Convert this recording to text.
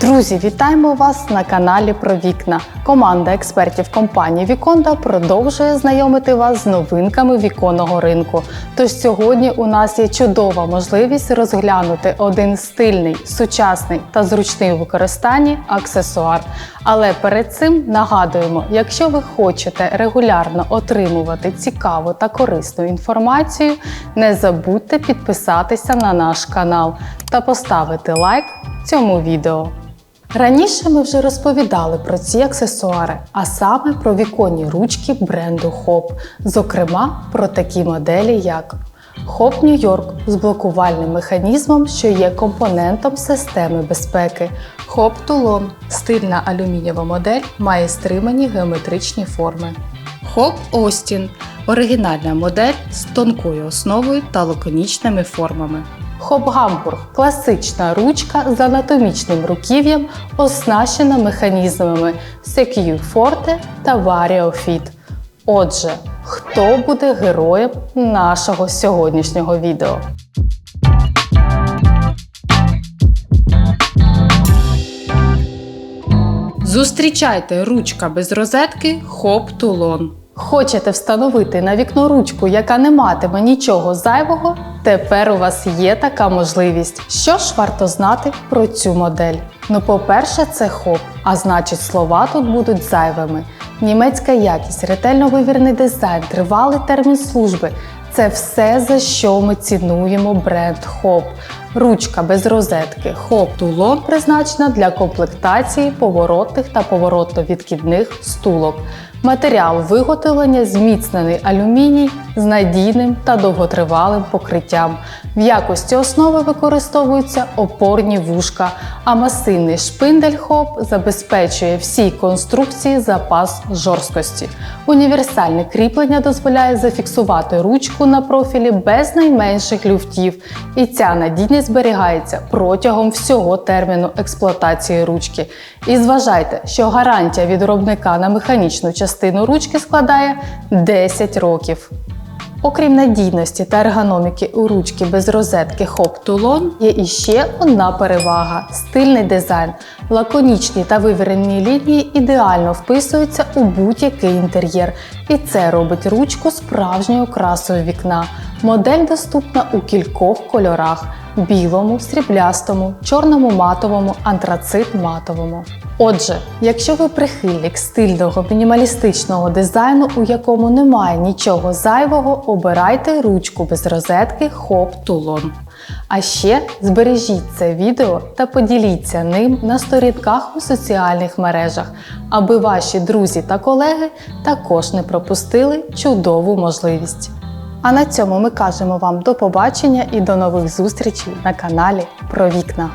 Друзі, вітаємо вас на каналі про вікна. Команда експертів компанії Віконда продовжує знайомити вас з новинками віконного ринку. Тож сьогодні у нас є чудова можливість розглянути один стильний, сучасний та зручний у використанні аксесуар. Але перед цим нагадуємо, якщо ви хочете регулярно отримувати цікаву та корисну інформацію, не забудьте підписатися на наш канал та поставити лайк цьому відео. Раніше ми вже розповідали про ці аксесуари, а саме про віконні ручки бренду Хоп, зокрема про такі моделі, як Хоп Нью-Йорк з блокувальним механізмом, що є компонентом системи безпеки. Хоп Тулон стильна алюмінієва модель має стримані геометричні форми. Хоп Остін оригінальна модель з тонкою основою та лаконічними формами. Хоп Гамбург класична ручка з анатомічним руків'ям, оснащена механізмами CQ Forte та Vario Fit. Отже, хто буде героєм нашого сьогоднішнього відео? Зустрічайте ручка без розетки Хоп Тулон. Хочете встановити на вікно ручку, яка не матиме нічого зайвого? Тепер у вас є така можливість. Що ж варто знати про цю модель? Ну, по-перше, це хоп, а значить, слова тут будуть зайвими. Німецька якість, ретельно вивірений дизайн, тривалий термін служби це все, за що ми цінуємо бренд Хоп. Ручка без розетки Хоп Тулон призначена для комплектації поворотних та поворотно-відкидних стулок. Матеріал виготовлення зміцнений алюміній з надійним та довготривалим покриттям. В якості основи використовуються опорні вушка, а масивний шпиндель хоп забезпечує всій конструкції запас жорсткості. Універсальне кріплення дозволяє зафіксувати ручку на профілі без найменших люфтів, і ця надійність зберігається протягом всього терміну експлуатації ручки. І зважайте, що гарантія від виробника на механічну частину ручки складає 10 років. Окрім надійності та ергономіки у ручки без розетки Hop Toulon, є іще одна перевага стильний дизайн. Лаконічні та вивірені лінії ідеально вписуються у будь-який інтер'єр, і це робить ручку справжньою красою вікна. Модель доступна у кількох кольорах: білому, сріблястому, чорному матовому, антрацит матовому. Отже, якщо ви прихильник стильного мінімалістичного дизайну, у якому немає нічого зайвого, обирайте ручку без розетки Hop Toulon. А ще збережіть це відео та поділіться ним на сторінках у соціальних мережах, аби ваші друзі та колеги також не пропустили чудову можливість. А на цьому ми кажемо вам до побачення і до нових зустрічей на каналі про вікна.